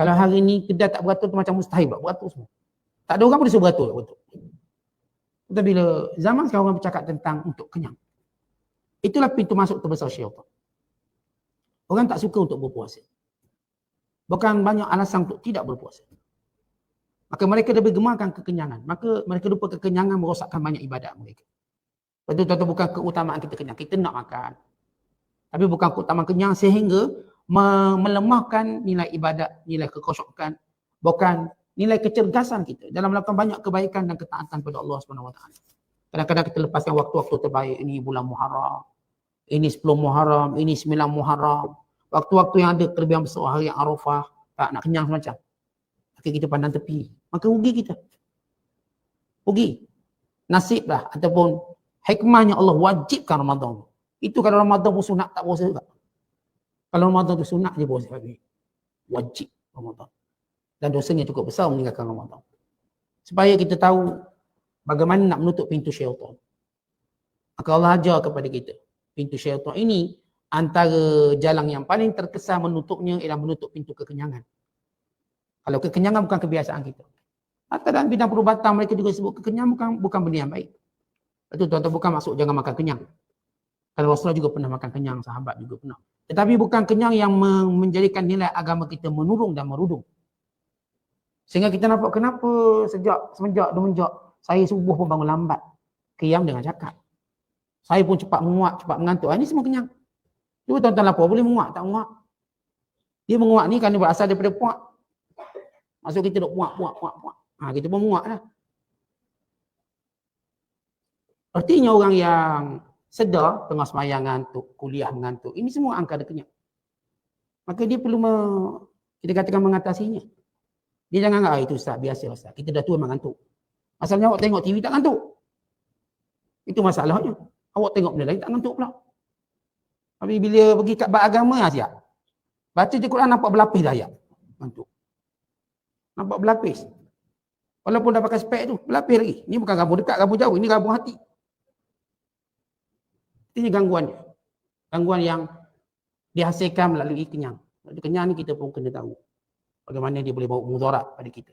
Kalau hari ni kedai tak beratur tu macam mustahil buat beratur semua. Tak ada orang pun suruh beratur. beratur. Tapi bila zaman sekarang orang bercakap tentang untuk kenyang. Itulah pintu masuk terbesar syaitan. Orang tak suka untuk berpuasa. Bukan banyak alasan untuk tidak berpuasa. Maka mereka lebih gemarkan kekenyangan. Maka mereka lupa kekenyangan merosakkan banyak ibadat mereka. Tentu tentu bukan keutamaan kita kenyang. Kita nak makan. Tapi bukan keutamaan kenyang sehingga melemahkan nilai ibadat, nilai kekosyokan. Bukan nilai kecergasan kita dalam melakukan banyak kebaikan dan ketaatan kepada Allah Subhanahu Wa Taala. Kadang-kadang kita lepaskan waktu-waktu terbaik. Ini bulan Muharram. Ini 10 Muharram. Ini 9 Muharram. Waktu-waktu yang ada kelebihan besar hari Arafah. Tak nak kenyang semacam. Maka kita pandang tepi. Maka rugi kita. Rugi. Nasib lah. Ataupun hikmahnya Allah wajibkan Ramadan. Itu kalau Ramadan pun sunat tak puasa juga. Kalau Ramadan tu sunat dia puasa habis. Wajib Ramadan. Dan dosanya cukup besar meninggalkan Ramadan. Supaya kita tahu bagaimana nak menutup pintu syaitan. Maka Allah ajar kepada kita. Pintu syaitan ini antara jalan yang paling terkesan menutupnya ialah menutup pintu kekenyangan. Kalau kekenyangan bukan kebiasaan kita. Atau dalam bidang perubatan mereka juga sebut kekenyangan bukan bukan benda yang baik. Itu tuan-tuan bukan maksud jangan makan kenyang. Kalau Rasulullah juga pernah makan kenyang, sahabat juga pernah. Tetapi bukan kenyang yang menjadikan nilai agama kita menurun dan merudung. Sehingga kita nampak kenapa sejak semenjak semenjak saya subuh pun bangun lambat. Kiam dengan cakap. Saya pun cepat menguat, cepat mengantuk. Ah, ini semua kenyang. Cuba tuan-tuan lapor, boleh menguat, tak menguat. Dia menguat ni kan berasal daripada puak. Maksud kita duk puak, puak, puak, puak. Ha, kita pun menguat lah. Artinya orang yang sedar tengah semayang ngantuk, kuliah mengantuk. Ini semua angka ada kenyang. Maka dia perlu me, kita katakan mengatasinya. Dia jangan anggap, ah, itu Ustaz, biasa Ustaz. Kita dah tua memang ngantuk. Masalahnya awak tengok TV tak ngantuk. Itu masalahnya. Awak tengok benda lain tak ngantuk pula. Tapi bila pergi kat bab agama, ah, siap. Baca je Quran nampak berlapis dah ayat. Ngantuk. Nampak berlapis. Walaupun dah pakai spek tu, berlapis lagi. Ini bukan gabung dekat, gabung jauh. Ini gabung hati. Ini gangguan dia. Gangguan yang dihasilkan melalui kenyang. Kenyang ni kita pun kena tahu. Bagaimana dia boleh bawa mudarat pada kita.